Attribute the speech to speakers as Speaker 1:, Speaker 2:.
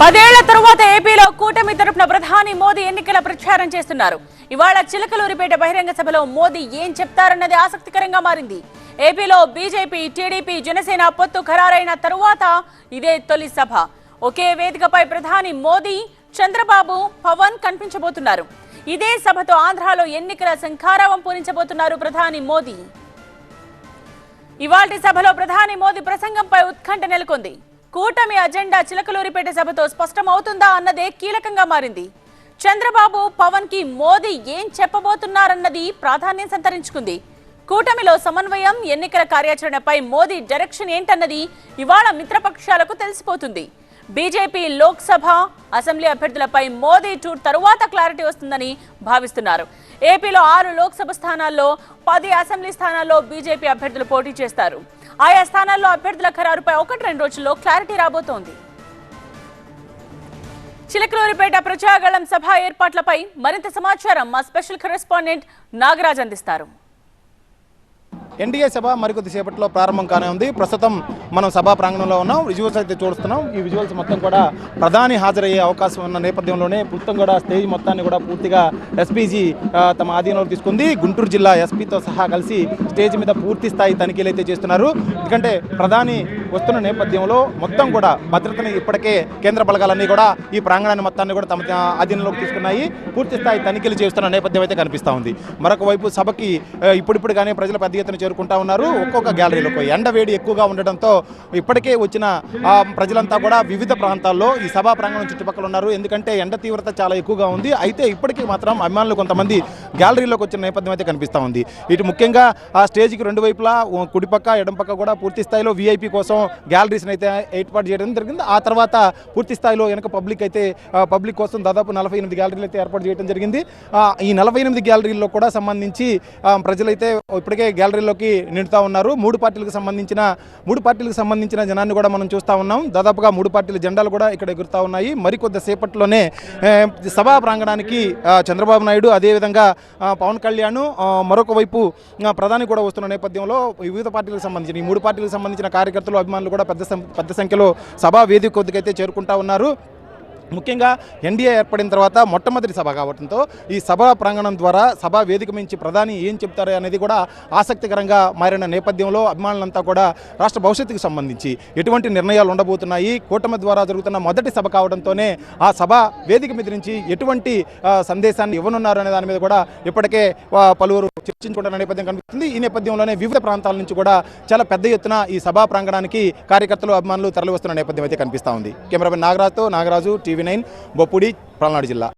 Speaker 1: పదేళ్ళ తరువాత ఏపీలో కూటమి తరపున ప్రధాని మోదీ ఎన్నికల ప్రచారం చేస్తున్నారు. ఇవాళ చిలకలూరిపేట బహిరంగ సభలో మోదీ ఏం చెప్తారన్నది ఆసక్తికరంగా మారింది. ఏపీలో బీజేపీ టీడీపీ జనసేన పొత్తు ఖరారైన తరువాత ఇదే తొలి సభ. ఒకే వేదికపై ప్రధాని మోదీ చంద్రబాబు పవన్ కనిపించబోతున్నారు. ఇదే సభతో ఆంధ్రాలో ఎన్నికల శంఖారావం పూరించబోతున్నారు ప్రధాని మోదీ. ఇవాల్టి సభలో ప్రధాని మోదీ ప్రసంగంపై ఉత్కంఠ నెలకొంది. కూటమి అజెండా చిలకలూరిపేట సభతో స్పష్టమవుతుందా అన్నదే కీలకంగా మారింది. చంద్రబాబు పవన్కి మోదీ ఏం చెప్పబోతున్నారన్నది ప్రాధాన్యం సంతరించుకుంది. కూటమిలో సమన్వయం ఎన్నికల కార్యాచరణపై మోదీ డైరెక్షన్ ఏంటన్నది ఇవాళ మిత్రపక్షాలకు తెలిసిపోతుంది. బీజేపీ లోక్సభ అసెంబ్లీ అభ్యర్థులపై మోదీ టూర్ తరువాత క్లారిటీ వస్తుందని భావిస్తున్నారు. ఏపీలో ఆరు లోక్సభ స్థానాల్లో పది అసెంబ్లీ స్థానాల్లో బీజేపీ అభ్యర్థులు పోటీ చేస్తారు. ఆయా స్థానాల్లో అభ్యర్థుల ఖరారుపై ఒకటి రెండు రోజుల్లో క్లారిటీ రాబోతోంది. చిలకలూరిపేట ప్రజాగళం సభ ఏర్పాట్లపై మరింత సమాచారం మా స్పెషల్ కరెస్పాండెంట్ నాగరాజ్ అందిస్తారు.
Speaker 2: ఎన్డీఏ సభ మరికొద్ది సేపట్లో ప్రారంభం కానే ఉంది. ప్రస్తుతం మనం సభా ప్రాంగణంలో ఉన్నాం. విజువల్స్ అయితే చూస్తున్నాం. ఈ విజువల్స్ మొత్తం కూడా ప్రధాని హాజరయ్యే అవకాశం ఉన్న నేపథ్యంలోనే మొత్తం కూడా స్టేజ్ మొత్తాన్ని కూడా పూర్తిగా ఎస్పీజీ తమ ఆధీనంలో తీసుకుంది. గుంటూరు జిల్లా ఎస్పీతో సహా కలిసి స్టేజ్ మీద పూర్తి స్థాయి తనిఖీలు అయితే చేస్తున్నారు. ఎందుకంటే ప్రధాని వస్తున్న నేపథ్యంలో మొత్తం కూడా భద్రతని ఇప్పటికే కేంద్ర బలగాలన్నీ కూడా ఈ ప్రాంగణాన్ని మొత్తాన్ని కూడా తమ ఆధీనంలోకి తీసుకున్నాయి. పూర్తి స్థాయి తనిఖీలు చేస్తున్న నేపథ్యం అయితే కనిపిస్తూ ఉంది. మరొక వైపు సభకి ఇప్పుడిప్పుడు ఇప్పుడిప్పుడుగానే ప్రజలు పెద్ద ఎత్తున చేరుకుంటా ఉన్నారు. ఒక్కొక్క గ్యాలరీలకు ఎండ వేడి ఎక్కువగా ఉండడంతో ఇప్పటికే వచ్చిన ఆ, ప్రజలంతా కూడా వివిధ ప్రాంతాల్లో ఈ సభా ప్రాంగణం చుట్టుపక్కల ఉన్నారు. ఎందుకంటే ఎండ తీవ్రత చాలా ఎక్కువగా ఉంది. అయితే ఇప్పటికీ మాత్రం అభిమానులు కొంతమంది గ్యాలరీలోకి వచ్చిన నేపథ్యం అయితే కనిపిస్తూ ఉంది. ఇటు ముఖ్యంగా ఆ స్టేజ్కి రెండు వైపులా కుడిపక్క ఎడంపక్క కూడా పూర్తి స్థాయిలో వీఐపీ కోసం గ్యాలరీస్ని అయితే ఏర్పాటు చేయడం జరిగింది. ఆ తర్వాత పూర్తి స్థాయిలో వెనక పబ్లిక్ అయితే పబ్లిక్ కోసం దాదాపు నలభై ఎనిమిది గ్యాలరీలు అయితే ఏర్పాటు చేయడం జరిగింది. ఈ నలభై ఎనిమిది గ్యాలరీల్లో కూడా సంబంధించి ప్రజలైతే ఇప్పటికే గ్యాలరీలోకి నిండుతా ఉన్నారు. మూడు పార్టీలకు సంబంధించిన మూడు పార్టీలకు సంబంధించిన జనాన్ని కూడా మనం చూస్తూ ఉన్నాం. దాదాపుగా మూడు పార్టీల జెండాలు కూడా ఇక్కడ ఎగురుతూ ఉన్నాయి. మరికొద్ది సేపట్లోనే సభా ప్రాంగణానికి చంద్రబాబు నాయుడు అదేవిధంగా పవన్ కళ్యాణ్ మరొక వైపు ప్రధాని కూడా వస్తున్న నేపథ్యంలో వివిధ పార్టీలకు సంబంధించిన ఈ మూడు పార్టీలకు సంబంధించిన కార్యకర్తలు అభిమానులు కూడా పెద్ద పెద్ద సంఖ్యలో సభా వేదిక కొద్దికైతే చేరుకుంటా ఉన్నారు. ముఖ్యంగా ఎన్డీఏ ఏర్పడిన తర్వాత మొట్టమొదటి సభ కావడంతో ఈ సభా ప్రాంగణం ద్వారా సభా వేదిక మించి ప్రధాని ఏం చెప్తారు అనేది కూడా ఆసక్తికరంగా మారిన నేపథ్యంలో అభిమానులంతా కూడా రాష్ట్ర భవిష్యత్తుకు సంబంధించి ఎటువంటి నిర్ణయాలు ఉండబోతున్నాయి కూటమి ద్వారా జరుగుతున్న మొదటి సభ కావడంతోనే ఆ సభ వేదిక మీద నుంచి ఎటువంటి సందేశాన్ని ఇవ్వనున్నారు అనే దాని మీద కూడా ఇప్పటికే పలువురు చర్చించుకుంటున్న నేపథ్యం కనిపిస్తుంది. ఈ నేపథ్యంలోనే వివిధ ప్రాంతాల నుంచి కూడా చాలా పెద్ద ఎత్తున ఈ సభా ప్రాంగణానికి కార్యకర్తలు అభిమానులు తరలివస్తున్న నేపథ్యం అయితే కనిపిస్తూ ఉంది. కెమెరామెన్ నాగరాజుతో నాగరాజు టీవీ నైన్ బొప్పుడి పల్నాడు జిల్లా.